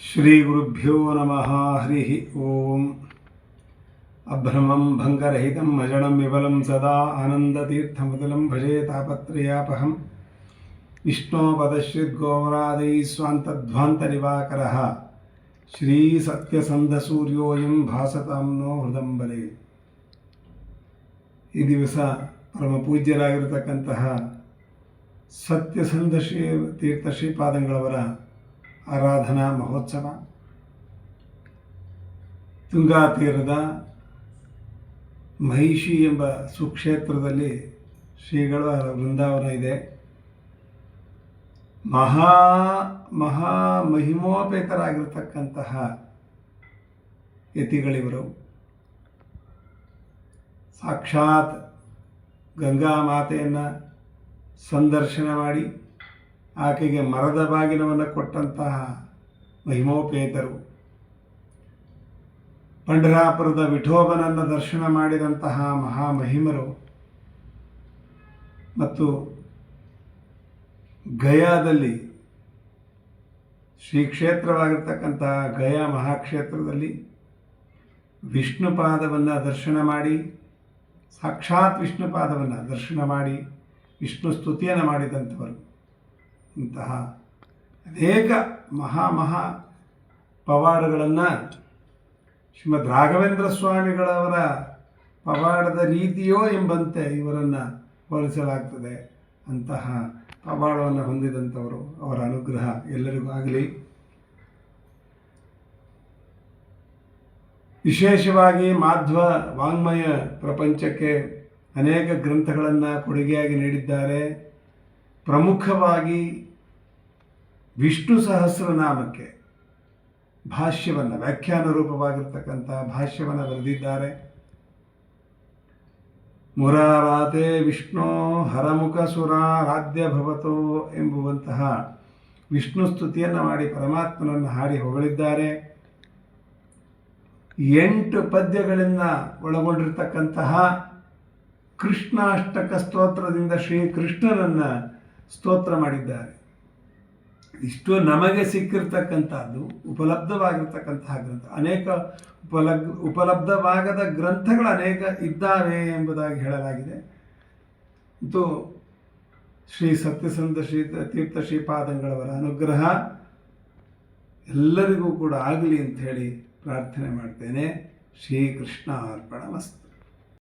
श्रीगुरुभ्यो नमः हरिः ॐ अभ्रमं भङ्गरहितम् अजडं विबलं सदा आनन्दतीर्थमतुलं भजे तापत्रयापहं विष्णोपदश्रिद्गोवरादैः स्वान्तध्वान्तनिवाकरः ಶ್ರೀಸತ್ಯಸಂಧಸೂರ್ಯೋಯಂ ಭಾಸತಾಂ ನೋ ಹೃದಂಬಲೆ ಈ ದಿವಸ ಪರಮ ಪೂಜ್ಯರಾಗಿರತಕ್ಕಂತಹ ಸತ್ಯಸಂಧ ಶ್ರೀ ತೀರ್ಥ ಶ್ರೀಪಾದಂಗಳವರ ಆರಾಧನಾ ಮಹೋತ್ಸವ. ತುಂಗಾ ತೀರದ ಮಹಿಷಿ ಎಂಬ ಸುಕ್ಷೇತ್ರದಲ್ಲಿ ಶ್ರೀಗಳ ವೃಂದಾವನ ಇದೆ. ಮಹಾ ಮಹಾ ಮಹಿಮೋಪೇತರಾಗಿರ್ತಕ್ಕಂತಹ ಯತಿಗಳಿವರು. ಸಾಕ್ಷಾತ್ ಗಂಗಾ ಮಾತೆಯನ್ನು ಸಂದರ್ಶನ ಮಾಡಿ ಆಕೆಗೆ ಮರದ ಬಾಗಿನವನ್ನು ಕೊಟ್ಟಂತಹ ಮಹಿಮೋಪೇತರು. ಪಂಡರಾಪುರದ ವಿಠೋಬನನ್ನು ದರ್ಶನ ಮಾಡಿದಂತಹ ಮಹಾಮಹಿಮರು ಮತ್ತು ಗಯಾದಲ್ಲಿ ಶ್ರೀ ಕ್ಷೇತ್ರವಾಗಿರ್ತಕ್ಕಂತಹ ಗಯಾ ಮಹಾಕ್ಷೇತ್ರದಲ್ಲಿ ವಿಷ್ಣುಪಾದವನ್ನು ದರ್ಶನ ಮಾಡಿ, ಸಾಕ್ಷಾತ್ ವಿಷ್ಣುಪಾದವನ್ನು ದರ್ಶನ ಮಾಡಿ, ವಿಷ್ಣು ಸ್ತುತಿಯನ್ನು ಮಾಡಿದಂಥವರು. ಇಂತಹ ಅನೇಕ ಮಹಾ ಮಹಾ ಪವಾಡಗಳನ್ನು ಶ್ರೀಮದ್ ರಾಘವೇಂದ್ರ ಸ್ವಾಮಿಗಳವರ ಪವಾಡದ ರೀತಿಯೋ ಎಂಬಂತೆ ಇವರನ್ನು ಹೋಲಿಸಲಾಗ್ತದೆ. ಅಂತಹ ಪವಾಡವನ್ನು ಹೊಂದಿದಂಥವರು ಅವರ ಅನುಗ್ರಹ ಎಲ್ಲರಿಗೂ ಆಗಲಿ. ವಿಶೇಷವಾಗಿ ಮಾಧ್ವ ವಾಂಗ್ಮಯ ಪ್ರಪಂಚಕ್ಕೆ ಅನೇಕ ಗ್ರಂಥಗಳನ್ನು ಕೊಡುಗೆಯಾಗಿ ನೀಡಿದ್ದಾರೆ. ಪ್ರಮುಖವಾಗಿ ವಿಷ್ಣು ಸಹಸ್ರನಾಮಕ್ಕೆ ಭಾಷ್ಯವನ್ನು ವ್ಯಾಖ್ಯಾನ ರೂಪವಾಗಿರ್ತಕ್ಕಂಥ ಭಾಷ್ಯವನ್ನು ಬರೆದಿದ್ದಾರೆ. ಮುರಾರಾತೆ ವಿಷ್ಣು ಹರಮುಖ ಸುರಾರಾಧ್ಯ ಭವತೋ ಎಂಬುವಂತಹ ವಿಷ್ಣು ಸ್ತುತಿಯನ್ನು ಮಾಡಿ ಪರಮಾತ್ಮನನ್ನು ಹಾಡಿ ಹೊಗಳಿದ್ದಾರೆ. ಎಂಟು ಪದ್ಯಗಳಿಂದ ಒಳಗೊಂಡಿರ್ತಕ್ಕಂತಹ ಕೃಷ್ಣಾಷ್ಟಕ ಸ್ತೋತ್ರದಿಂದ ಶ್ರೀಕೃಷ್ಣನನ್ನು ಸ್ತೋತ್ರ ಮಾಡಿದ್ದಾರೆ. ಇಷ್ಟು ನಮಗೆ ಸಿಕ್ಕಿರ್ತಕ್ಕಂಥದ್ದು, ಉಪಲಬ್ಧವಾಗಿರ್ತಕ್ಕಂತಹ ಗ್ರಂಥ, ಅನೇಕ ಉಪಲಬ್ ಉಪಲಬ್ಧವಾಗದ ಗ್ರಂಥಗಳು ಅನೇಕ ಇದ್ದಾವೆ ಎಂಬುದಾಗಿ ಹೇಳಲಾಗಿದೆ. ಮತ್ತು ಶ್ರೀ ಸತ್ಯಸಂಧ ಶ್ರೀ ತೀರ್ಥ ಶ್ರೀಪಾದಂಗಳವರ ಅನುಗ್ರಹ. ಎಲ್ಲರಿಗೂ ಕೂಡ ಆಗಲಿ ಅಂತ ಹೇಳಿ ಪ್ರಾರ್ಥನೆ ಮಾಡ್ತೇನೆ. ಶ್ರೀಕೃಷ್ಣ ಅರ್ಪಣ ಮಸ್ತು.